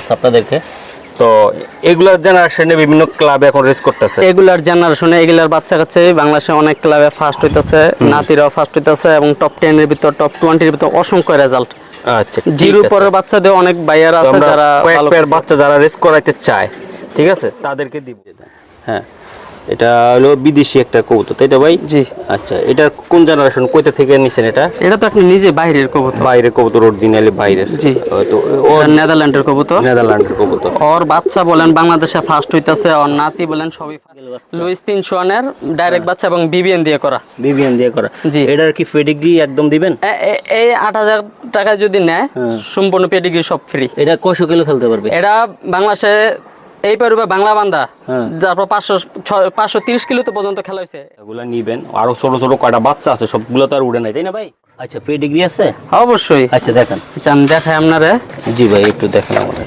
আছে আপনাদেরকে। তো এগুলার জেনারেশনে বিভিন্ন ক্লাবে এখন রেস করতেছে। এগুলার জেনারেশনে এগুলার বাচ্চা কাছে বাংলাদেশে অনেক ক্লাবে ফার্স্ট হইতেছে নাতিরাও ফার্স্ট হইতেছে এবং টপ টেনের ভিতর টপ টোয়েন্টির ভিতর অসংখ্য রেজাল্ট আচ্ছা জিরো পরের বাচ্চা বাচ্চাদের অনেক বাইয়ার আছে যারা বাচ্চা যারা রেস করাইতে চায় ঠিক আছে তাদেরকে দিব। হ্যাঁ। এটা হলো বিদেশি একটা কবুতর তাই তো ভাই? জি। আচ্ছা এটা কোন জেনারেশন কোথা থেকে নিছেন এটা? এটা তো আপনি নিজে বাইরের কবুতর। বাইরের কবুতর অরিজিনালি বাইরের। জি। তো ও নেদারল্যান্ডের কবুতর। নেদারল্যান্ডের কবুতর। ওর বাচ্চা বলেন বাংলাদেশে ফার্স্ট হইতাছে ওর নাতি বলেন সবই লুইস ডাইরেক্ট বাচ্চা এবং বিবিএন দিয়ে করা। বিবিএন দিয়ে করা। জি। এটার কি ফেডিগ্রি একদম দিবেন? এই আট হাজার টাকা যদি নেয় সম্পূর্ণ পেডিগ্রি সব ফ্রি এটা কয়শো কিলো খেলতে পারবে? এটা বাংলাদেশে এই পারবে বাংলা বান্দা। হ্যাঁ। তারপর পাঁচশো পাঁচশো তিরিশ কিলো তো পর্যন্ত খেলা হয়েছে। এগুলা নিবেন। আরও ছোট ছোট কয়টা বাচ্চা আছে সবগুলো তো আর উড়ে নাই তাই না ভাই? আচ্ছা পেডিগ্রি আছে? অবশ্যই। আচ্ছা দেখেন। আমি দেখাই আপনারে। জি ভাই একটু দেখেন আমাদের।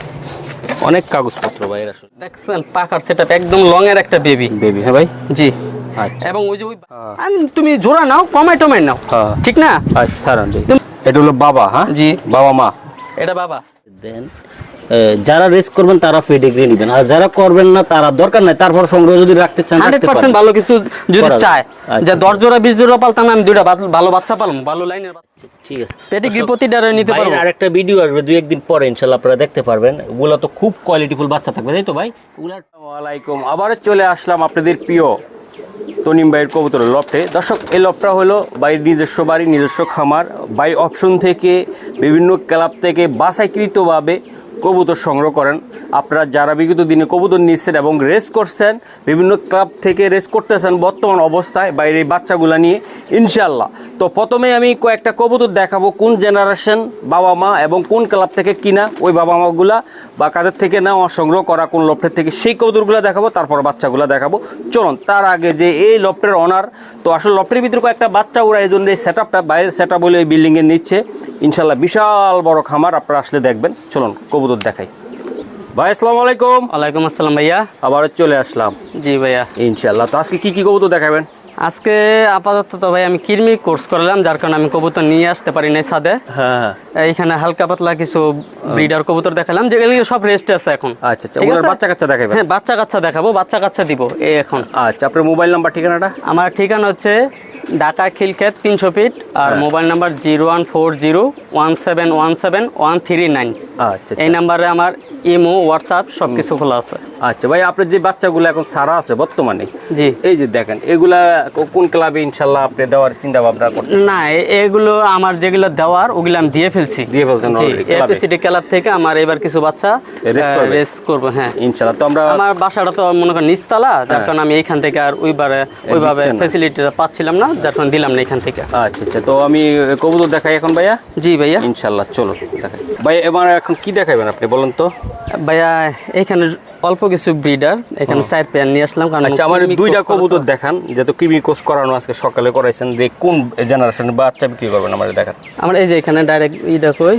অনেক কাগজপত্র ভাই এর দেখছেন পাকার সেট একদম লং এর একটা বেবি বেবি হ্যাঁ ভাই? জি। আচ্ছা। এবং ওই যে ওই আন- তুমি জোড়া নাও কমাই টমাই নাও। হ্যাঁ। ঠিক না? আচ্ছা স্যার এটা হলো বাবা হ্যাঁ? জি। বাবা মা। এটা বাবা। দেন। যারা রেস করবেন তারা পেডিগ্রি নেবেন। আর যারা করবেন না তারা দরকার নাই। তারপর সংগ্রহ যদি রাখতে চান হান্ড্রেড রাখতে পার্সেন্ট পারেন। ভালো কিছু যদি চায় আচ্ছা। যে দশ জোড়া বিশ জোড়া পালতাম আমি দুইটা ভালো- বাচ্চা পালাম ভালো লাইনের বাচ্চা। ঠিক আছে। পেডিগ্রি প্রতিটা নিতে আরেকটা ভিডিও আসবে দুই একদিন পরে ইনশাল্লাহ আপনারা দেখতে পারবেন। ওগুলো তো খুব কোয়ালিটিফুল বাচ্চা থাকবে তাই তো ভাই? ওয়ালাইকুম আবার চলে আসলাম আপনাদের প্রিয় তনিম ভাইয়ের কবুতরের লফটে। দর্শক এই লফটা হলো বাইর নিজস্ব বাড়ি নিজস্ব খামার। বাই অপশন থেকে বিভিন্ন ক্লাব থেকে বাসাইকৃতভাবে কবুতর সংগ্রহ করেন। আপনারা যারা বিগত দিনে কবুতর নিচ্ছেন এবং রেস করছেন, বিভিন্ন ক্লাব থেকে রেস করতেছেন বর্তমান অবস্থায় বাইরে বাচ্চাগুলা নিয়ে ইনশাল্লাহ তো প্রথমে আমি কয়েকটা কবুতর দেখাবো, কোন জেনারেশন বাবা মা এবং কোন ক্লাব থেকে কিনা ওই বাবা মাগুলা বা কাদের থেকে নেওয়া সংগ্রহ করা, কোন লফটের থেকে সেই কবুতরগুলো দেখাবো, তারপর বাচ্চাগুলো দেখাবো। চলুন, তার আগে যে এই লফটের অনার তো আসলে লফটের ভিতরে কয়েকটা বাচ্চা ওরা এই জন্য এই সেট আপটা বাইরের সেট আপ বলে এই বিল্ডিংয়ে নিচ্ছে। ইনশাল্লাহ বিশাল বড় খামার, আপনারা আসলে দেখবেন। চলুন, কবুতর দেখাই। ভাই আসসালামু আলাইকুম। ওয়ালাইকুম আসসালাম ভাইয়া। আবার চলে আসলাম। জি ভাইয়া। ইনশাল্লাহ তো আজকে কি কি কবুতর দেখাবেন? আজকে আপাতত তো ভাই আমি কিরমি কোর্স করলাম যার কারণে আমি কবুতর নিয়ে আসতে পারি নাই ছাদে। হ্যাঁ এইখানে হালকা পাতলা কিছু ব্রিডার কবুতর দেখালাম যেগুলো সব রেস্ট আছে এখন। আচ্ছা আচ্ছা। ওগুলোর বাচ্চা কাচ্চা দেখাবেন? হ্যাঁ বাচ্চা কাচ্চা দেখাবো বাচ্চা কাচ্চা দিব এই এখন। আচ্ছা আপনার মোবাইল নাম্বার ঠিকানাটা? আমার ঠিকানা হচ্ছে ঢাকা খিলক্ষেত তিনশো ফিট আর হ্যাঁ। Mobile number zero one four zero one seven one seven one three nine. আচ্ছা এই নাম্বারে আমার ইমো হোয়াটসঅ্যাপ সব কিছু খোলা আছে। আচ্ছা ভাই আপনার যে বাচ্চাগুলো এখন সারা আছে বর্তমানে জি। এই যে দেখেন এগুলা কোন ক্লাবে ইনশাল্লাহ আপনি দেওয়ার চিন্তা ভাবনা করছেন না এ- এগুলো আমার যেগুলো দেওয়ার ওগুলো আমি দিয়ে ফেলছি। দিয়ে ফেলছেন জি already ক্লাব? থেকে আমার এবার কিছু বাচ্চা Race করবে? রেস করব হ্যাঁ। ইনশাল্লাহ তো আমরা আমার বাসাটা তো মনে করেন নিচতলা যার কারণে আমি এইখান থেকে আর ওইবারে ওইভাবে দিচ্ছেন না। পাচ্ছিলাম না যার কারণে দিলাম না এখান থেকে। আচ্ছা আচ্ছা তো আমি কবুতর দেখাই এখন ভাইয়া? জি ভাইয়া। ইনশাল্লাহ চলো দেখাই। ভাই এবার এখন কি দেখাবেন আপনি বলুন তো? ভাইয়া এখানে অল্প কিছু ব্রিডার এখানে চার পেয়ার নিয়ে আসলাম কারণ আচ্ছা আমার দুইটা কবুতর দেখান যেহেতু কিমি কোর্স করানো আজকে সকালে করাইছেন যে কোন জেনারেশন বাচ্চা বিক্রি করবেন আমার দেখান। আমার এই যে এখানে ডাইরেক্ট ইটা কই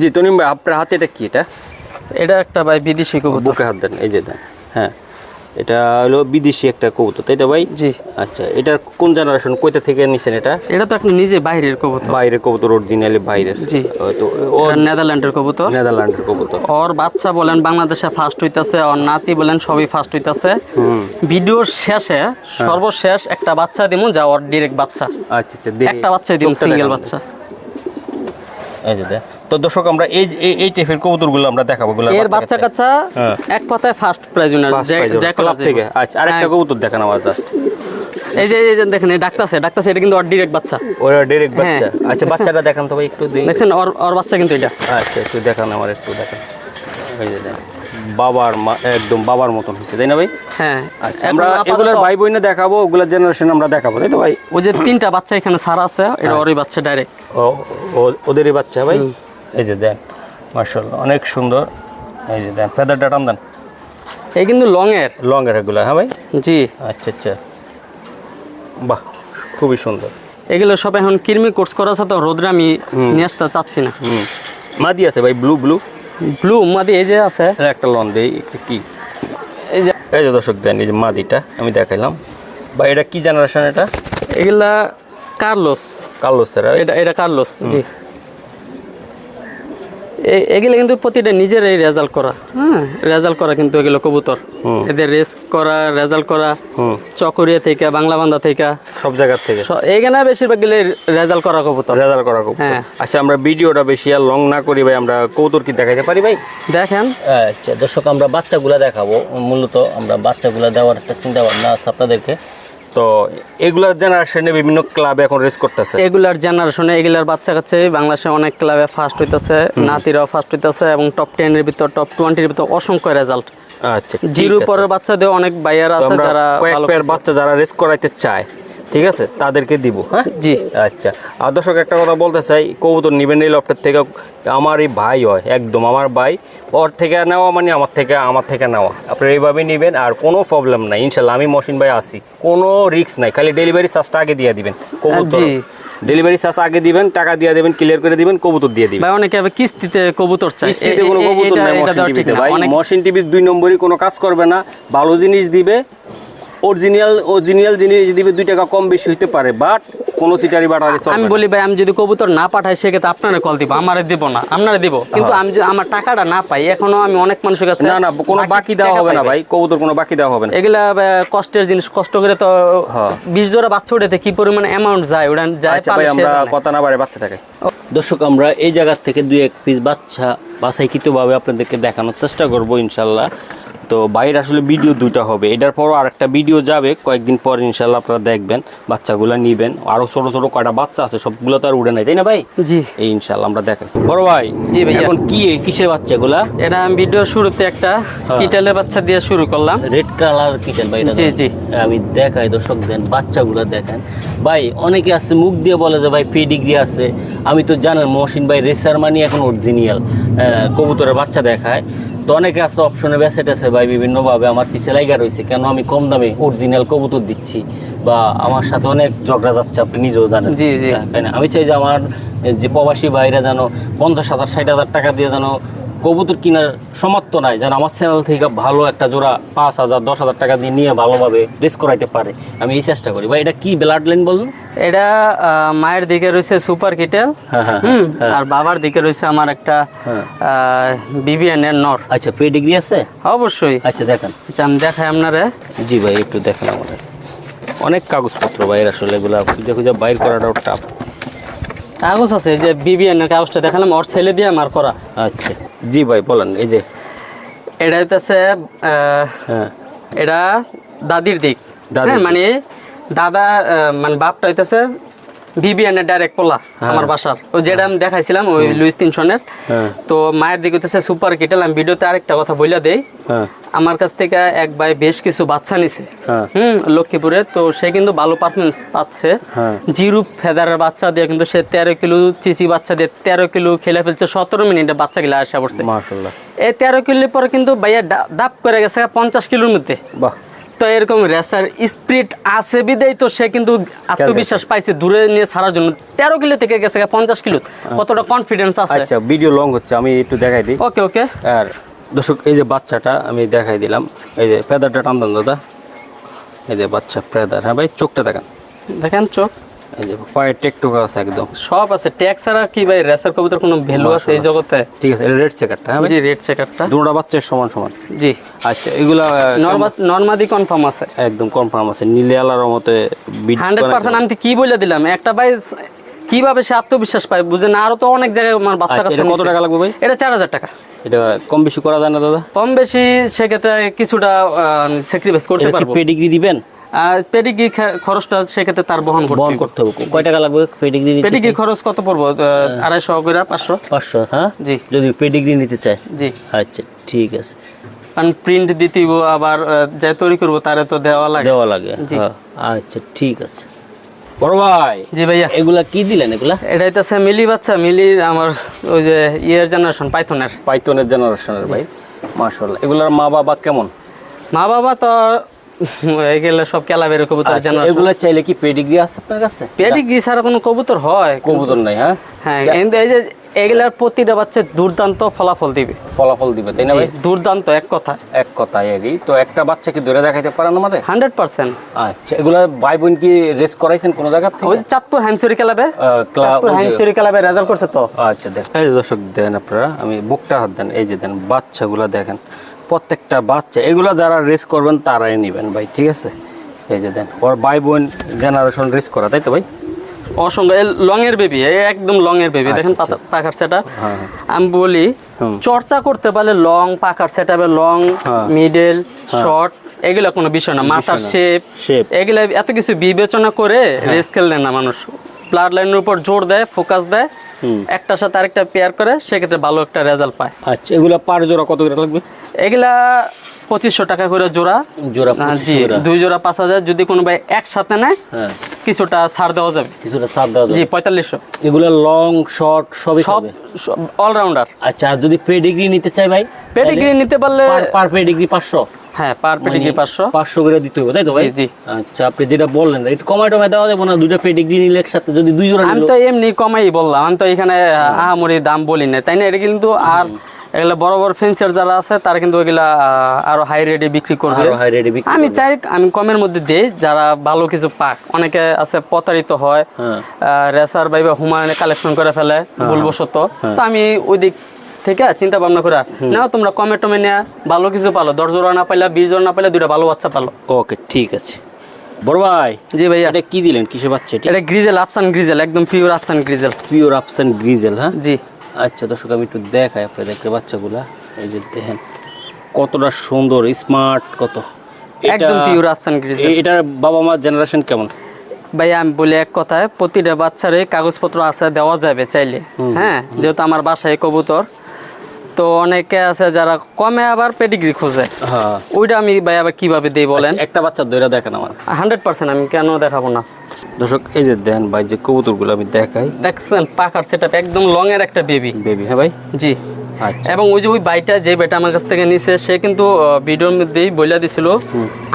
জি তনিম ভাই আপনার হাতে এটা কি এটা? এটা একটা ভাই বিদেশি কবুতর। বুকে হাত দেন এই যে দেন হ্যাঁ। এটা হলো বিদেশি একটা কবুতর তাই তো ভাই? জি। আচ্ছা এটার কোন জেনারেশন কোথা থেকে নিছেন এটা? এটা তো আপনি নিজে বাইরের কবুতর। বাইরের কবুতর অরিজিনালি বাইরের। জি। তো ও নেদারল্যান্ডের কবুতর। নেদারল্যান্ডের কবুতর। ওর বাচ্চা বলেন বাংলাদেশে ফার্স্ট হইতাছে ওর নাতি বলেন সবই ফার্স্ট হইতাছে। ভিডিওর শেষে সর্বশেষ একটা বাচ্চা দিমু যা ওর ডিরেক্ট বাচ্চা। আচ্ছা আচ্ছা একটা বাচ্চা দিম সিঙ্গেল বাচ্চা। এই যে দেখ। তো দর্শক আমরা এই এই- এই টাইপের কবুতরগুলো আমরা দেখাবো এগুলো এর বাচ্চা কাচ্চা। হ্যাঁ। এক কথায় ফার্স্ট প্রাইজ উইনার ক্লাব থেকে। আচ্ছা আরেকটা কবুতর দেখান আমার জাস্ট এই যে এই যে দেখেন এই ডাক্তারছে ডাক্তারছে এটা কিন্তু ওর ডিরেক্ট বাচ্চা। ওরা ডাইরেক্ট হ্যাঁ। বাচ্চা। আচ্ছা বাচ্চাটা দেখান তো ভাই একটু দিই দেখছেন ওর ওর বাচ্চা কিন্তু এটা। আচ্ছা একটু দেখান আমার একটু দেখান। এই যে দেখ বাবার মা একদম বাবার মতন হয়েছে তাই না ভাই? হ্যাঁ। আচ্ছা আমরা এগুলোর ভাই বোনে দেখাবো ওগুলোর জেনারেশন আমরা দেখাবো তাই তো ভাই? ওই যে তিনটা বাচ্চা এখানে সারা আছে হ্যাঁ। এটা ওরই বাচ্চা ডাইরেক্ট ও- ওদেরই বাচ্চা ভাই? এই যে দেন মার্শাল্লাহ অনেক সুন্দর। এই যে দেন ফেদারটা টান দেন। এই কিন্তু লং এর লং এর এগুলো হ্যাঁ ভাই? জি। আচ্ছা আচ্ছা। বাহ খুবই সুন্দর। এগুলো সব এখন কিরমি কোর্স করা আছে তো রোদ্রে আমি নিয়ে আসতে চাচ্ছি না। মাদি আছে ভাই ব্লু ব্লু ব্লু মাদি এই যে আছে। একটা লন দেই একটু কি? এই যে এই যে দর্শক দেন এই যে মাদিটা আমি দেখাইলাম। বা এটা কি জেনারেশন এটা? এগুলা কার্লোস। কালো স্যার এটা এটা কার্লোস জি। এগুলো কিন্তু প্রতিটা নিজেরাই রেজাল্ট করা। হ্যাঁ। রেজাল্ট করা কিন্তু এগুলো কবুতর। এদের রেস করা রেজাল্ট করা চকরিয়া থেকে বাংলা বান্ধা থেকে। সব জায়গার থেকে। এইখানে বেশিরভাগ গেলে রেজাল্ট করা কবুতর। রেজাল্ট করা কবুতর। হ্যাঁ। আচ্ছা আমরা ভিডিওটা বেশি আর লং না করি ভাই আমরা কবুতর কি দেখাইতে পারি ভাই? দেখেন। আচ্ছা দর্শক আমরা বাচ্চাগুলা দেখাবো। মূলত আমরা বাচ্চাগুলা দেওয়ার একটা চিন্তা ভাবনা আছে আপনাদেরকে। তো এগুলার জেনারেশনে বিভিন্ন ক্লাবে এখন রেস করতেছে। এগুলার জেনারেশনে এগুলার বাচ্চা কাছে বাংলাদেশে অনেক ক্লাবে ফার্স্ট হইতেছে নাতিরাও ফার্স্ট হইতেছে এবং টপ টেনের ভিতর টপ টোয়েন্টির ভিতর অসংখ্য রেজাল্ট আচ্ছা জিরো। পরের বাচ্চাদের অনেক বাইয়ার আছে যারা বাচ্চা যারা রেস করাইতে চায় ঠিক আছে? তাদেরকে দিব হ্যাঁ? জি। আচ্ছা। আর দর্শক একটা কথা বলতে চাই কবুতর নিবেন এই লফটের থেকে আমার এই ভাই হয় একদম আমার ভাই। ওর থেকে নেওয়া মানে আমার থেকে আমার থেকে নেওয়া। আপনারা এইভাবে নেবেন আর কোনো প্রবলেম নাই। ইনশাল্লাহ আমি মশিন ভাই আসি কোনো রিস্ক নাই খালি ডেলিভারি চার্জটা আগে দিয়ে দিবেন কবুতর। ডেলিভারি চার্জ আগে দিবেন টাকা দিয়ে দেবেন ক্লিয়ার করে দিবেন কবুতর দিয়ে দিবেন। ভাই অনেকে আবার কিস্তিতে কবুতর চাই কিস্তিতে কোনো কবুতর নাই মশিন টিভিতে। ভাই মশিন টিভির দুই নম্বরই কোনো কাজ করবে না। ভালো জিনিস দিবে অরিজিনাল অরিজিনাল জিনিস দিবে দুই টাকা কম বেশি হইতে পারে বাট কোনো সিটারি বাটারি আমি বলি ভাই আমি যদি কবুতর না পাঠাই সেক্ষেত্রে আপনারা কল দিব আমারে দিব না আপনারা দিব। কিন্তু আমি আমার টাকাটা না পাই এখনও আমি অনেক মানুষের কাছে না না কোনো বাকি দেওয়া হবে না ভাই কবুতর কোনো বাকি দেওয়া হবে না। এগুলা কষ্টের জিনিস কষ্ট করে তো হ্যাঁ। বিশ জোড়া বাচ্চা উঠেতে কি পরিমাণ অ্যামাউন্ট যায় ওটা যায় আচ্ছা ভাই আমরা কথা না বাড়ে বাচ্চা থাকে। দর্শক আমরা এই জায়গা থেকে দুই এক পিস বাচ্চা বাছাইকৃতভাবে আপনাদেরকে দেখানোর চেষ্টা করব ইনশাল্লাহ। তো বাইরে আসলে ভিডিও দুইটা হবে। এটার পরও আর একটা ভিডিও যাবে কয়েকদিন পর ইনশাল্লাহ আপনারা দেখবেন বাচ্চাগুলো নিবেন। আরও ছোট ছোট কয়টা বাচ্চা আছে সবগুলো তো আর উড়ে নাই তাই না ভাই? জি। এই ইনশাল্লাহ আমরা দেখাই বড় ভাই জি ভাইয়া। এখন কি কিসের বাচ্চাগুলা? এটা আমি ভিডিওর শুরুতে একটা হ্যাঁ। কিটালের বাচ্চা দিয়ে শুরু করলাম। রেড কালার কিচেন ভাই জি, জি। আমি দেখাই দর্শক দেন বাচ্চাগুলো দেখেন। ভাই অনেকে আছে মুখ দিয়ে বলে যে ভাই পেডিগ্রি আছে। আমি তো জানেন মহসিন ভাই রেসার মানি এখন অরিজিনাল কবুতরের বাচ্চা দেখায়। তো অনেকে আছে অপশনে বেসেট আছে ভাই বিভিন্নভাবে আমার পিছিয়ে লাইগা রয়েছে। কেন আমি কম দামে অরিজিনাল কবুতর দিচ্ছি? বা আমার সাথে অনেক ঝগড়া যাচ্ছে আপনি নিজেও জানেন। জি, জি। আমি চাই যে আমার যে প্রবাসী ভাইরা যেন পঞ্চাশ হাজার ষাট হাজার টাকা দিয়ে যেন কবুতর কেনার সমর্থ নাই যেন আমার চ্যানেল থেকে ভালো একটা জোড়া পাঁচ হাজার দশ হাজার টাকা দিয়ে নিয়ে ভালোভাবে রেস করাইতে পারে। আমি এই চেষ্টা করি। ভাই এটা কি ব্লাড লাইন বলুন এটা মায়ের দিকে রয়েছে সুপার কিটেল হ্যাঁ হ্যাঁ হুম হ্যাঁ। আর বাবার দিকে রয়েছে আমার একটা। বিবিএন এর নর। আচ্ছা পে ডিগ্রি আছে? অবশ্যই। আচ্ছা দেখেন। আচ্ছা, আমি দেখাই আপনারে। জি ভাই একটু দেখেন আমাদের। অনেক কাগজপত্র ভাইয়ের আসলে এগুলা খুঁজে খুঁজে বাইর করাটাও টাফ কাগজ আছে যে বিবিএন এর কাগজটা দেখালাম ওর ছেলে দিয়ে আমার করা। আচ্ছা। জি ভাই বলেন এই যে। এটা হইতেছে আহ, হ্যাঁ। এটা দাদির দিক। হ্যাঁ মানে দাদা আহ, মানে বাপটা হইতেছে এর ডাইরেক্ট পোলা আমার বাসার। ও যেটা আমি দেখাইছিলাম ওই লুইস তিনশনের। হ্যাঁ। তো মায়ের দিকে হইতেছে সুপার কিটেল আমি ভিডিওতে আরেকটা কথা বইলা দেই। হ্যাঁ। আমার কাছ থেকে এক ভাই বেশ কিছু বাচ্চা নিছে। হ্যাঁ। হুম লক্ষ্মীপুরে। তো সে কিন্তু ভালো পারফরমেন্স পাচ্ছে। হ্যাঁ। জিরুপ ফেদারের বাচ্চা দিয়ে কিন্তু সে তেরো কিলো চিচি বাচ্চা দিয়ে তেরো কিলো খেলে ফেলছে। সতেরো মিনিটে বাচ্চা গিলা আসা পড়ছে। এই তেরো কিলো পরে কিন্তু ভাইয়া ডাব করে গেছে পঞ্চাশ কিলোর মধ্যে। বাহ। তো এরকম রেসার স্পিড আছে বিদেই তো সে কিন্তু আত্মবিশ্বাস পাইছে দূরে নিয়ে ছাড়ার জন্য। তেরো কিলো থেকে গেছে পঞ্চাশ কিলো। কতটা কনফিডেন্স আছে? আচ্ছা ভিডিও লং হচ্ছে আমি একটু দেখাই দিই। ওকে ওকে আর দর্শক এই যে বাচ্চাটা আমি দেখাই দিলাম। এই যে ফেদারটা টানতাম দাদা। এই যে বাচ্চা পেদার হ্যাঁ ভাই চোখটা দেখান। দেখেন চোখ। এই যে পায়ের টেকটুক আছে একদম। সব আছে। ট্যাক্স ছাড়া কি ভাই? রেসার কবিতার কোনো ভ্যালু আছে এই জগতে? ঠিক আছে রেড চেকারটা হ্যাঁ জি রেড চেকারটা দুটা বাচ্চার সমান সমান। জি। আচ্ছা এগুলা নর্মাদি কনফার্ম আছে। একদম কনফার্ম আছে। নীলে আলার মতে বিট হান্ড্রেড পার্সেন্ট আমি কি বলে দিলাম? একটা ভাই কীভাবে সে আত্মবিশ্বাস পায়? বুঝে না আরও তো অনেক জায়গায় আমার বাচ্চা আচ্ছা, কত টাকা লাগবে ভাই? এটা চার হাজার টাকা। এটা কম বেশি করা যায় না দাদা? কম বেশি সেক্ষেত্রে কিছুটা স্যাক্রিফাইস করতে পারব। পেডিগ্রি দিবেন? পেডিগ্রি খরচটা সেক্ষেত্রে তার বহন বহন করতে হবে। কয় টাকা লাগবে পেডিগ্রি পেডিগ্রি খরচ কত পড়ব? আড়াইশো করে পাঁচশো? পাঁচশো হ্যাঁ? জি। যদি পেডিগ্রি নিতে চায় জি। আচ্ছা ঠিক আছে। কারণ প্রিন্ট দিতেইব আবার আহ, যে তৈরি করব তারে তো দেওয়া লাগে। দেওয়া লাগে হ্যাঁ। আচ্ছা ঠিক আছে। বড় ভাই জি ভাইয়া। এগুলা কি দিলেন এগুলা? এটা হইতেছে মিলি বাচ্চা মিলি আমার ওই যে ইয়ের জেনারেশন পাইথনের। পাইথনের জেনারেশনের ভাই। মাশাআল্লাহ। এগুলার মা বাবা কেমন? মা বাবা তো সব কবুতর আচ্ছা, এগুলা চাইলে কি পেডিগ্রি আছে আপনার কাছে? পেডিগ্রি ছাড়া কোনো কবুতর হয়। কবুতর নাই হ্যাঁ? হ্যাঁ এই যে এগুলার প্রতিটা বাচ্চা দুর্দান্ত ফলাফল দিবে। ফলাফল দিবে তাই না ভাই? দুর্দান্ত এক কথা এক কথায় এরই তো একটা বাচ্চা কি ধরে দেখাইতে পারেন আমাদের হান্ড্রেড পার্সেন্ট। আচ্ছা এগুলা ভাই বোন কি রেস করাইছেন কোনো জায়গা ওই চাঁদপুর হ্যামসুরি ক্লাবে। চাঁদপুর হ্যামসুরি ক্লাবে রেজাল্ট করছে তো। আচ্ছা দেখ। এই দর্শক দেন আপনারা আমি বুকটা হাত দেন এই যে দেন বাচ্চাগুলা দেখেন। প্রত্যেকটা বাচ্চা এগুলা যারা রেস করবেন তারাই নেবেন ভাই ঠিক আছে এই যে দেন ওর ভাই বোন জেনারেশন রেস করা তাই তো ভাই অসংখ্য লং এর বেবি একদম লং এর বেবি দেখেন আচ্ছা, পাখার সেটা হ্যাঁ, হ্যাঁ। আমি বলি চর্চা করতে পারলে লং পাখার লং হ্যাঁ। মিডল শর্ট এগুলো কোনো বিষয় না মাথার। শেপ এগুলো এত কিছু বিবেচনা করে হ্যাঁ। রেস খেললেন না মানুষ ব্লাড লাইনের উপর জোর দেয় ফোকাস দেয়। একটার সাথে আরেকটা পেয়ার করে সেক্ষেত্রে ভালো একটা রেজাল্ট পায়। আচ্ছা এগুলা পার জোড়া কত করে লাগবে? এগুলা পঁচিশশো টাকা করে জোড়া। জোড়া আহ, জি দুই জোড়া পাঁচ হাজার যদি কোনো ভাই একসাথে নেয় হ্যাঁ। কিছুটা ছাড় দেওয়া যাবে। কিছুটা ছাড় দেওয়া যাবে। জি পঁয়তাল্লিশশো। এগুলা লং শর্ট সবই সব অলরাউন্ডার আচ্ছা আর যদি পেডিগ্রি নিতে চাই ভাই পেডিগ্রি নিতে পারলে পার পেডিগ্রি পাঁচশো। হ্যাঁ পার পেডিগ্রি পাঁচশো। পাঁচশো করে দিতে হবে তাই তো ভাই? জি, জি। আচ্ছা আপনি যেটা বললেন একটু কমাই টমাই দেওয়া যাবে না দুইটা পেডিগ্রি নিলে একসাথে যদি দুই জোড়া আমি তো এমনি কমাই বললাম আমি তো এখানে আহামরি দাম বলি না তাই না? এটা কিন্তু আর এগুলা বড় বড় ফেন্সার যারা আছে তারা কিন্তু ওইগুলা আরও হাই রেটে বিক্রি করবে। আমি চাই আমি কমের মধ্যে দেই যারা ভালো কিছু পাক। অনেকে আছে প্রতারিত হয় হ্যাঁ। রেসার বাইবে হুমায়ুনে কালেকশন করে ফেলে ভুলবশত। তো আমি ওই দিক থেকে চিন্তা ভাবনা করে নাও তোমরা কমে টমে নেয়া ভালো কিছু পালো দশ জোড়া না পাইলে বিশ জোড়া না পাইলে দুইটা ভালো বাচ্চা পালো। ওকে ঠিক আছে। বড় ভাই জি ভাইয়া। এটা কি দিলেন? কিসে বাচ্চা এটি? এটা গ্রিজেল আফসান গ্রিজেল একদম পিওর আফসান গ্রিজেল পিওর আপসেন গ্রিজেল হ্যাঁ? জি। আচ্ছা দর্শক আমি একটু দেখাই আপনাদেরকে বাচ্চাগুলা। এই যে দেখেন কতটা সুন্দর স্মার্ট কত। একদম পিওর আফসান গ্রিজেল এটার বাবা মার জেনারেশন কেমন? ভাই আমি বলি এক কথায় প্রতিটা বাচ্চারে কাগজপত্র আছে দেওয়া যাবে চাইলে। হ্যাঁ? যেহেতু আমার বাসায় কবুতর তো অনেকে আছে যারা কমে আবার পেডিগ্রি খোঁজে। হ্যাঁ। ওইটা আমি ভাই আবার কীভাবে দিই বলেন? একটা বাচ্চা দইরা দেখেন আমার। হান্ড্রেড পার্সেন্ট আমি কেন দেখাবো না। দর্শক এই যে দেন ভাই যে কবুতরগুলো আমি দেখাই। দেখছেন পাকার সেট একদম লং এর একটা বেবি বেবি হ্যাঁ ভাই? জি। আচ্ছা। এবং ওই যে ওই বাইটা যে বাইটা আমার কাছ থেকে নিছে সে কিন্তু ভিডিওর মধ্যেই বইলা দিছিল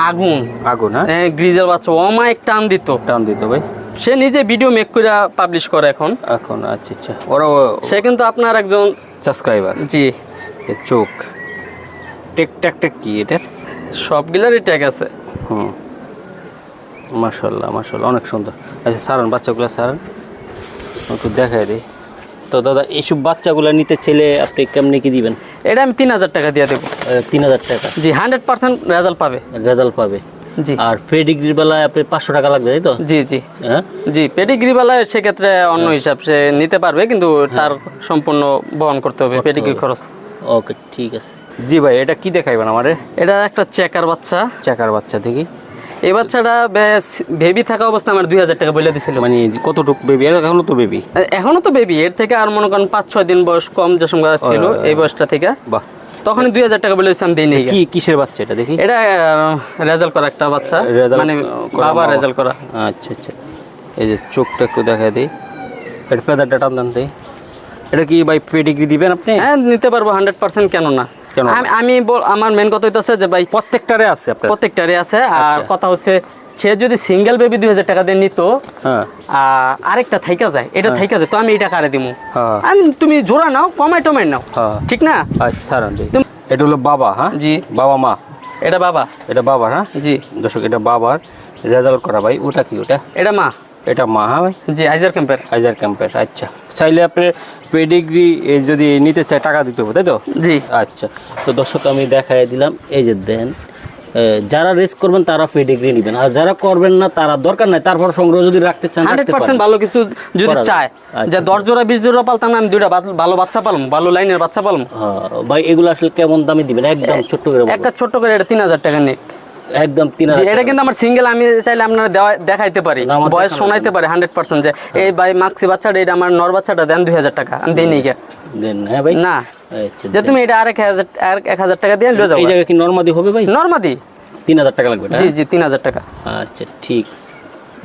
আগুন। আগুন হ্যাঁ গ্রিজেল বাচ্চা অমায়িক টান দিত। টান দিত ভাই। সে নিজে ভিডিও মেক করে পাবলিশ করে এখন। এখন আচ্ছা আচ্ছা। ওরা সে কিন্তু আপনার একজন সাবস্ক্রাইবার জি। চোখ। টেক টেক টেক কি এটার? সবগুলারই ট্যাগ আছে। হুম। মাশাল্লাহ মাশাল্লাহ অনেক সুন্দর। আচ্ছা সারান বাচ্চাগুলো সারান। একটু দেখাই দিই। তো দাদা এইসব বাচ্চাগুলো নিতে ছেলে আপনি কেমনি কি দিবেন? এটা আমি তিন হাজার টাকা দিয়ে দেবো। তিন হাজার টাকা। জি হান্ড্রেড পার্সেন্ট রেজাল্ট পাবে। রেজাল্ট পাবে। আর পেডিগ্রির বেলায় আপনি পাঁচশো টাকা লাগবে তাই তো? জি জি। হ্যাঁ? জি পেডিগ্রি বেলায় সেক্ষেত্রে অন্য হিসাব সে নিতে পারবে কিন্তু তার সম্পূর্ণ বহন করতে হবে পেডিগ্রি খরচ। ওকে ঠিক আছে। জি ভাই এটা কি দেখাইবেন আমারে? এটা একটা চেকার বাচ্চা। চাকার বাচ্চা দেখি। এই বাচ্চাটা বেবি থাকা অবস্থা আমার দুই হাজার টাকা বলে দিছিল। মানে কতটুক বেবি এখনও তো বেবি এখনও তো বেবি এর থেকে আর মনে করেন পাঁচ ছয় দিন বয়স কম যে সময় ছিল এই বয়সটা থেকে। বাহ। তখনই দুই হাজার টাকা বলে দিচ্ছি আমি দিই নেই। কি কিসের বাচ্চা এটা দেখি? এটা রেজাল্ট করা একটা বাচ্চা। মানে বাবা। রেজাল্ট করা। আচ্ছা আচ্ছা। এই যে চোখটা একটু দেখা দিই। এটা পেদারটা টান দেন দিই। এটা কি ভাই পেডিগ্রি দিবেন আপনি? হ্যাঁ নিতে পারব হান্ড্রেড পার্সেন্ট কেন না। কেন? আমি- আমার মেন কথা হইতেছে যে ভাই প্রত্যেকটারে আছে আপনার। প্রত্যেকটারই আছে। আর আচ্ছা। কথা হচ্ছে সে যদি সিঙ্গেল বেবি দুই হাজার টাকা দিয়ে নিত হ্যাঁ। আরেকটা থাইকা যায়। এটা থাইকা যায় তো আমি এটা কারে দিমু। হ্যাঁ। আমি তুমি জোড়া নাও কমাই টমাই নাও। হ্যাঁ। ঠিক না? আচ্ছা দিই তুমি- এটা হলো বাবা হ্যাঁ? জি। বাবা মা। এটা বাবা। এটা বাবার হ্যাঁ? জি। দর্শক এটা বাবার। রেজাল্ট করা ভাই ওটা কি ওটা? এটা মা। এটা মা হ্যাঁ ভাই? জি আইজার ক্যাম্পের। আইজার ক্যাম্পের আচ্ছা। চাইলে আপনি পেডিগ্রি যদি নিতে চায় টাকা দিতে হবে তাই তো? জি। আচ্ছা। তো দর্শক আমি দেখাই দিলাম এই যে দেন যারা রেস করবেন তারা পেডিগ্রি নেবেন। আর যারা করবেন না তারা দরকার নাই। তারপর সংগ্রহ যদি রাখতে চান হান্ড্রেড রাখতে পার্সেন্ট পারেন। ভালো কিছু যদি চায়। আচ্ছা, যে দশ জোড়া বিশ জোড়া পালতাম না আমি দুইটা ভালো বাচ্চা পালম ভালো লাইনের বাচ্চা পালম। হ্যাঁ, ভাই এগুলো আসলে কেমন দামে দিবেন? একদম ছোট করে। একটা ছোট করে এটা তিন হাজার টাকা নিক। একদম তিন হাজার এটা কিন্তু আমার সিঙ্গেল আমি চাইলে আপনারা দেখাইতে পারি। বয়স শোনাইতে পারি হান্ড্রেড পার্সেন্ট যে এই ভাই মাক্সি বাচ্চাটা এটা আমার নর বাচ্চাটা দেন দুই হাজার টাকা। আমি দিই নি দেন হ্যাঁ ভাই। না। আচ্ছা, যে তুমি এটা আরেক হাজার আর এক হাজার টাকা দিয়ে লিয়ে যাব এই জায়গায় কি নর্মাদি হবে ভাই? নর্মাদি। তিন হাজার টাকা লাগবে জি জি তিন হাজার টাকা। আচ্ছা ঠিক আছে।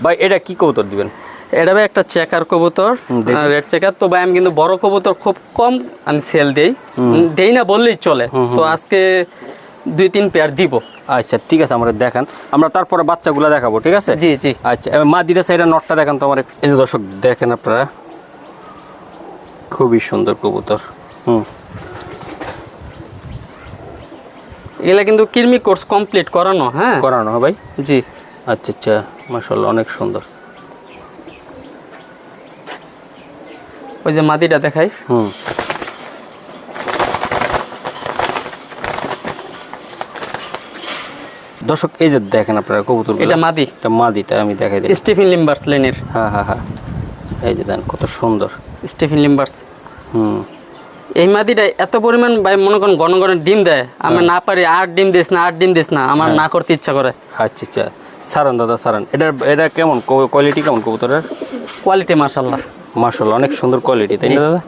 ভাই এটা কি কৌতর দিবেন? এটা ভাই একটা চেকার কবুতর রেড চেকার তো ভাই আমি কিন্তু বড় কবুতর খুব কম আমি সেল দেই। দেই না বললেই চলে। তো আজকে দুই তিন পেয়ার দিব। আচ্ছা ঠিক আছে আমরা দেখান। আমরা তারপরে বাচ্চাগুলো দেখাবো ঠিক আছে? জি জি। আচ্ছা মা দিটা সাইডে নটটা দেখান তো আমার। এই যে দর্শক দেখেন আপনারা। খুবই সুন্দর কবুতর। হুম। এগুলা কিন্তু কিরমি কোর্স কমপ্লিট করানো হ্যাঁ? করানো হয় ভাই? জি। আচ্ছা আচ্ছা মাসাল্লাহ অনেক সুন্দর। ওই যে মাদিটা দেখাই। হুম। দর্শক এই যে দেখেন আপনারা কবুতর এটা মাদি। এটা মাদিটা আমি দেখাই দিই স্টিফেন লিম্বার্স লেনের। হ্যাঁ হ্যাঁ হ্যাঁ। এই যে দেখেন কত সুন্দর। Stephen limbers. হুম। এই মাদিটা এত পরিমাণ ভাই মনে করেন ঘন ঘন ডিম দেয়। আমি হ্যাঁ। না পারি আট ডিম দিস না আট ডিম দিস না। আমার না করতে ইচ্ছা করে। আচ্ছা আচ্ছা। সারান দাদা সারান এটা এটা কেমন? কোয়ালিটি কেমন কবুতরের? কোয়ালিটি মার্শাল্লাহ মার্শাল্লাহ অনেক সুন্দর কোয়ালিটি তাই না দাদা?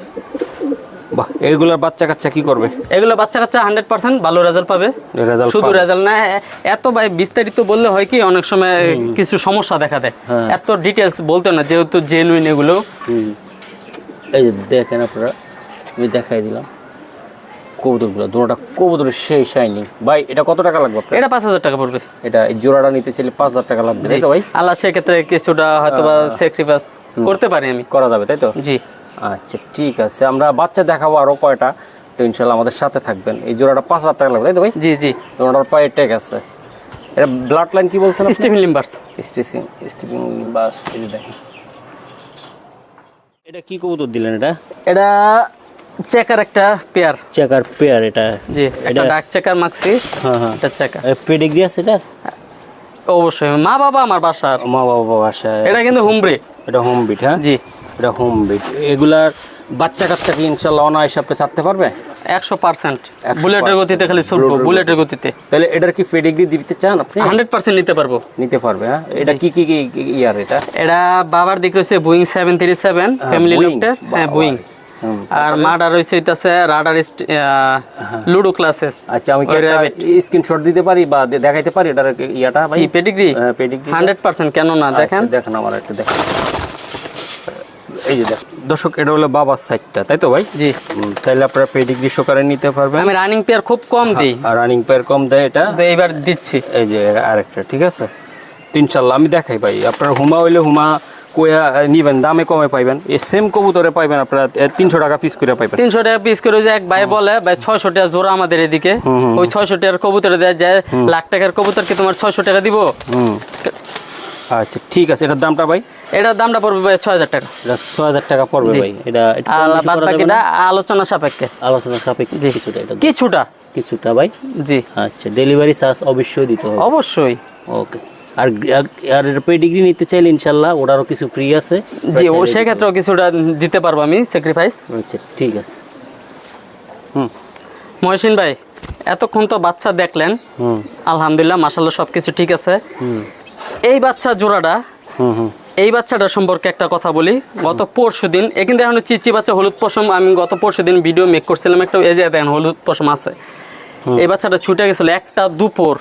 বাহ এইগুলোর বাচ্চা কাচ্চা কি করবে? এগুলো বাচ্চা কাচ্চা হান্ড্রেড পার্সেন্ট ভালো রেজাল্ট পাবে। শুধু রেজাল্ট না এত ভাই বিস্তারিত বললে হয় কি অনেক সময় কিছু সমস্যা দেখা দেয়। হ্যাঁ। এত ডিটেলস বলতে না যেহেতু জেনুইন এগুলো। এই যে দেখেন আপনারা আমি দেখাই দিলাম। কবুতরগুলো দুটোটা কবুতরের সেই শাইনিং ভাই এটা কত টাকা লাগবে এটা পাঁচ হাজার টাকা পড়বে। এটা এই জোড়াটা নিতে চাইলে পাঁচ হাজার টাকা লাগবে তাই তো ভাই? আল্লাহ সেক্ষেত্রে কিছুটা হয়তো বা হ্যাঁ, স্যাক্রিফাইস করতে পারি আমি। করা যাবে তাই তো? জি। আচ্ছা ঠিক আছে। আমরা বাচ্চা দেখাবো আরও কয়টা তো ইনশাল্লাহ আমাদের সাথে থাকবেন। এই জোড়াটা পাঁচ হাজার টাকা লাগবে তাই তো ভাই? জি জি। জোড়াটার পায়ে টেক আছে। এটা ব্লাড লাইন কি বলছেন আপনি? লিম্বার্স স্টিচিং স্টিপিং বাস এই যে দেখেন। এটা কি কবুতর দিলেন এটা? এটা চেকার একটা পেয়ার চেকার পেয়ার এটা। জি এটা- ডাক চেকার মাখছি হ্যাঁ হ্যাঁ। এটা চেকার পেডিগ্রি আছে এটা অবশ্যই মা বাবা আমার বাসার। মা বাবা বাসায় এটা কিন্তু হুমব্রি এটা হোম হ্যাঁ? জি। এটা হোম বিট এগুলার বাচ্চা কাচ্চা কি ইনশাল্লাহ অনায়াসে আপনি ছাড়তে পারবে? একশো পার্সেন্ট। বুলেটের গতিতে খালি ছুটবো বুলেটের গতিতে। তাহলে এটার কি পেডিগ্রি দিতে চান আপনি? হান্ড্রেড পার্সেন্ট নিতে পারব। নিতে পারবে হ্যাঁ? এটা কি কি কি ইয়ার এটা? এটা বাবার দিক রয়েছে Boeing seven three seven family Boeing, হ্যাঁ বুইং হুম। আর মাডার রয়েছে হইতাছে রাডার লুডো ক্লাসেস আচ্ছা আমি কি। স্ক্রিনশট দিতে পারি বা দেখাইতে পারি এটার ইয়াটা ভাই? পেডিগ্রি হ্যাঁ পেডিগ্রি হান্ড্রেড পার্সেন্ট কেন না? দেখেন। আচ্ছা, দেখেন আমার একটা দেখেন। এই যে দর্শক এটা হলো বাবার সাইডটা তাই তো ভাই? জি। তাইলে আপনারা পেডিগ্রি সহকারে নিতে পারবেন। আমি রানিং পেয়ার খুব কম দিই। আর রানিং পেয়ার কম দেয় এটা। এইবার দিচ্ছি। এই যে আরেকটা ঠিক আছে? ইনশাল্লাহ আমি দেখাই ভাই। আপনার হুমা হইলে হুমা কোয়া নিবেন দামে কমে পাইবেন। এই সেম কবুতরে পাইবেন আপনারা তিনশো টাকা পিস করে পাইবেন। তিনশো টাকা পিস করে যে এক ভাই বলে ভাই ছয়শো টাকা জোড়া আমাদের এদিকে। ওই ছয়শো টাকার কবুতর দেয় যায় লাখ টাকার কবুতর কি তোমার ছয়শো টাকা দিব। আচ্ছা ঠিক আছে এটার দামটা ভাই? এটার দামটা পড়বে ভাই ছয় হাজার টাকা। এটা ছ হাজার টাকা পড়বে ভাই। এটা? আলোচনা সাপেক্ষে। আলোচনা সাপেক্ষে। কিছুটা এটা কিছুটা। কিছুটা ভাই? জি। আচ্ছা ডেলিভারি চার্জ অবশ্যই দিতে হবে। অবশ্যই। ওকে। আর আর এর পেডিগ্রি নিতে চাইলে ইনশাল্লাহ ওটারও কিছু ফ্রি আছে। জি ও সেক্ষেত্রেও কিছুটা দিতে পারব আমি স্যাক্রিফাইস আচ্ছা ঠিক আছে। হুম। মহসিন ভাই এতক্ষণ তো বাচ্চা দেখলেন। হুম। আলহামদুলিল্লাহ মাসাল্লাহ সব কিছু ঠিক আছে। হুম। এই বাচ্চা জোড়াটা এই বাচ্চাটা সম্পর্কে একটা কথা বলি। গত পরশু দিন এ কিন্তু এখন চিচি বাচ্চা হলুদ পশম আমি গত পরশু দিন ভিডিও মেক করছিলাম একটা এজে যে দেখেন হলুদ পশম আছে। এই বাচ্চাটা ছুটে গেছিল একটা দুপুর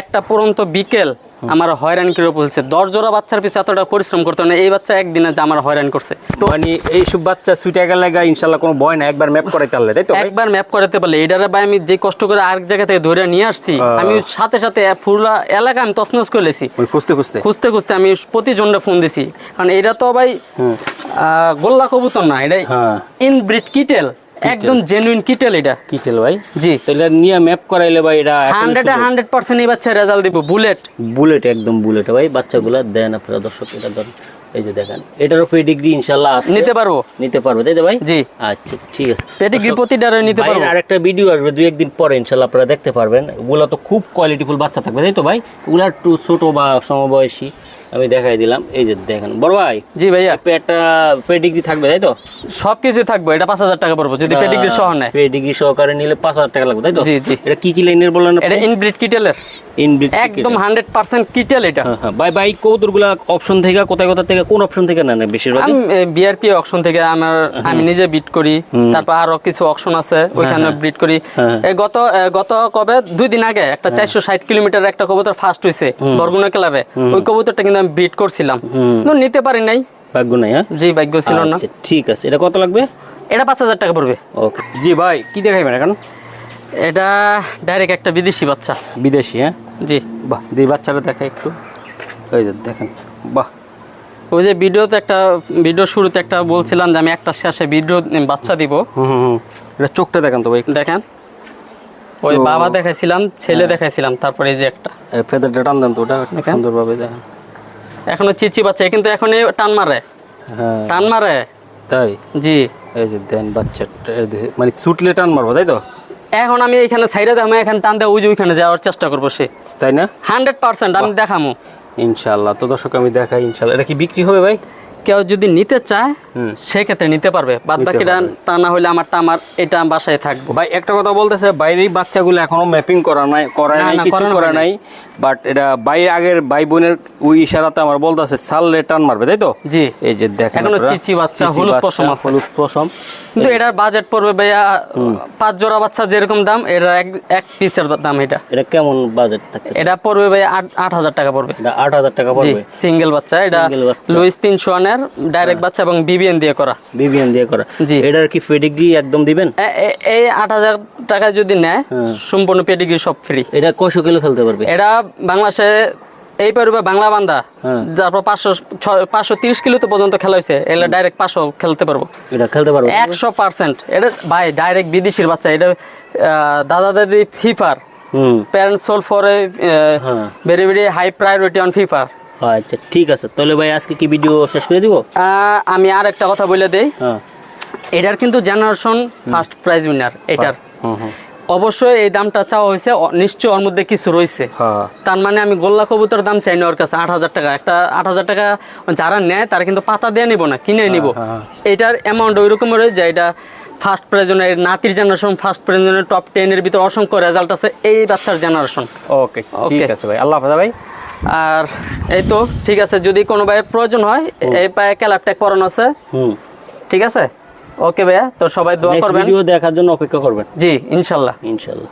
একটা পর্যন্ত বিকেল আমার হয়রান করে বলছে? দশ জোড়া বাচ্চার পিছনে এতটা পরিশ্রম করতে হয় না। এই বাচ্চা একদিনে যে আমার হয়রান করছে। তো মানে এইসব বাচ্চা ছুটে গেলে ইনশাল্লাহ কোনো ভয় না একবার ম্যাপ করাইতে পারলে তাই তো একবার ম্যাপ করাতে পারলে। এটারে ভাই আমি যে কষ্ট করে আরেক জায়গা থেকে ধরে নিয়ে আসছি হ্যাঁ। আমি সাথে সাথে পুরো এলাকা আমি তছনছ করে লেছি। খুঁজতে খুঁজতে? খুঁজতে খুঁজতে আমি প্রতিজনটা ফোন দিছি। কারণ এটা তো ভাই আহ, গোল্লা কবুতর না এটা হ্যাঁ। ইনব্রিড কিটেল। একদম জেনুইন কিটেল এটা। কিটেল ভাই। জি। তাহলে নিয়ে ম্যাপ করাইলে ভাই এটা হান্ড্রেড হান্ড্রেড পার্সেন্ট এই বাচ্চা রেজাল্ট দিব বুলেট। বুলেট একদম বুলেট ভাই। বাচ্চাগুলা দেন আপনারা দর্শক এটা ধরেন এই যে দেখেন এটারও পেডিগ্রি ইনশাল্লাহ আছে। নিতে পারব। নিতে পারব তাই তো ভাই? জি। আচ্ছা ঠিক আছে। পেডিগ্রি প্রতিটারে নিতে পারব। আরেকটা ভিডিও আসবে দুই একদিন পরে ইনশাল্লাহ আপনারা দেখতে পারবেন। ওগুলা তো খুব কোয়ালিটিফুল বাচ্চা থাকবে তাই তো ভাই? ওগুলা একটু ছোট বা সমবয়সী। আমি দেখাই দিলাম। এই যে দেখেন বড় ভাই জি ভাইয়া। একটা পেডিগ্রি থাকবে তাই তো? সবকিছু থাকব এটা পাঁচ হাজার টাকা পড়ব যদি পেডিগ্রি সহ নেয়। পেডিগ্রি সহকারে নিলে পাঁচ হাজার টাকা লাগবে তাই তো? জি, জি। এটা কি কি লাইনের বললেন এটা ইনব্রিড কিটেলের ইনবিট একদম হান্ড্রেড পার্সেন্ট কিটেল এটা। হ্যাঁ হ্যাঁ। ভাই ভাই কৌতুরগুলা অপশন থেকে কোথায় কোথা থেকে কোন অপশন থেকে নেন বেশিরভাগ আমি বিআরপি অকশন থেকে আমার আমি নিজে বিট করি তারপর আরও কিছু অপশন আছে ওইখানে বিট করি। হ্যাঁ। এই গত গত কবে দুই দিন আগে একটা চারশো ষাট কিলোমিটার একটা কবুতর ফার্স্ট হয়েছে বরগুনা ক্লাবে। ওই কবুতরটা কিন্তু আমি বিট করছিলাম। নিতে পারি নাই। ভাগ্য নাই হ্যাঁ? জি ভাগ্য ছিল না। আচ্ছা ঠিক আছে। এটা কত লাগবে? এটা পাঁচ হাজার টাকা পড়বে। ওকে। জি ভাই কি দেখাইবেন এখন? এটা ডাইরেক্ট একটা বিদেশি বাচ্চা। বিদেশি হ্যাঁ? জি। বাহ দিই বাচ্চাটা দেখা একটু। ওই যে দেখেন বাহ। ওই যে ভিডিওতে একটা ভিডিও শুরুতে একটা বলছিলাম যে আমি একটা শেষে ভিডিও বাচ্চা দিব। হুম এটা চোখটা দেখান তো ভাই দেখেন। ওই বাবা দেখাইছিলাম ছেলে দেখাইছিলাম তারপরে এই যে একটা। ফেদারটা টান দেন তো ওটা। সুন্দরভাবে দেখেন। এখনও চিচি বাচ্চা কিন্তু এখন টান মারে। হ্যাঁ। টান মারে? তাই? জি। এই যে দেন বাচ্চা মানে ছুটলে টান মারবো তাই তো? এখন আমি এখানে সাইডে দেখাম এখানে টান দেওয়া ওই যে ওইখানে যাওয়ার চেষ্টা করব সে। তাই না? হান্ড্রেড পার্সেন্ট আমি দেখামো। ইনশাল্লাহ তো দর্শক আমি দেখাই ইনশাল্লাহ এটা কি বিক্রি হবে ভাই? কেউ যদি নিতে চায় সেক্ষেত্রে নিতে পারবে। বাদ বাকিটা তা না হলে আমারটা আমার এটা বাসায় থাকব। ভাই একটা কথা বলতেছে বাইরেই বাচ্চাগুলো এখনও ম্যাপিং করা নাই করা নাই কিছু করা নাই। বাট এটা ভাই আগের ভাই বোনের ওই ইশারাতে আমার বলতেছে ছাড়লে টান মারবে তাই তো? জি। এই যে দেখেন এখনও চিচি বাচ্চা, চিচি হলুদ পশম আছে। হলুদ পশম। কিন্তু এটার বাজেট পড়বে ভাইয়া পাঁচ জোড়া বাচ্চা যেরকম দাম এটা এক এক পিসের দাম এটা। এটা কেমন বাজেট থাকে এটা পড়বে ভাইয়া আট আট হাজার টাকা পড়বে। আট হাজার টাকা পড়বে। সিঙ্গেল বাচ্চা এটা লুইস তিনশো ওয়ানের ডাইরেক্ট বাচ্চা এবং বিবিএন দিয়ে করা। বিবিএন দিয়ে করা। জি। এটার কি ফেডিগ্রি একদম দিবেন? এই আট হাজার টাকা যদি নেয় হ্যাঁ। সম্পূর্ণ পেডিগ্রি সব ফ্রি এটা কয়শো কিলো খেলতে পারবে? এটা বাংলাদেশে এই পারবে বাংলা বান্দা। হ্যাঁ। তারপর পাঁচশো পাঁচশো তিরিশ কিলো তো পর্যন্ত খেলা হয়েছে এগুলো ডাইরেক্ট পাঁচশো খেলতে পারব। এটা খেলতে পারবে। একশো পার্সেন্ট। এটা ভাই ডাইরেক্ট বিদেশির বাচ্চা। এটা দাদা দাদি ফিফার প্যারেন্টস সোল ফর এ হ্যাঁ। Very very high priority on ফিফার আচ্ছা ঠিক আছে। তাহলে ভাই আজকে কি ভিডিও শেষ করে দিব? আমি আর একটা কথা বলে দেই। হ্যাঁ। এটার কিন্তু জেনারেশন ফার্স্ট প্রাইজ উইনার এটার। হুম হুম অবশ্যই এই দামটা চাওয়া হয়েছে নিশ্চয় ওর মধ্যে কিছু রয়েছে। হ্যাঁ। তার মানে আমি গোল্লা কবুতর দাম চাই না ওর কাছে আট হাজার টাকা। একটা আট হাজার টাকা যারা নেয় তারা কিন্তু পাতা দিয়ে নিব না কিনে নিব। হ্যাঁ। এটার অ্যামাউন্ট ওইরকম রয়েছে যে এটা ফার্স্ট প্রেজনের নাতির জেনারেশন ফার্স্ট প্রেজনের টপ টেনের ভিতর অসংখ্য রেজাল্ট আছে এই বাচ্চার জেনারেশন ওকে ঠিক আছে ভাই। আল্লাহ হাফেজ ভাই। আর এই তো ঠিক আছে যদি কোনো ভাইয়ের প্রয়োজন হয় এই পায়ে ক্যালার ট্যাগ করানো আছে। হুম। ঠিক আছে? ওকে ভাইয়া তো সবাই দোয়া করবেন। ভিডিও দেখার জন্য অপেক্ষা করবেন। জি ইনশাল্লাহ। ইনশাল্লাহ।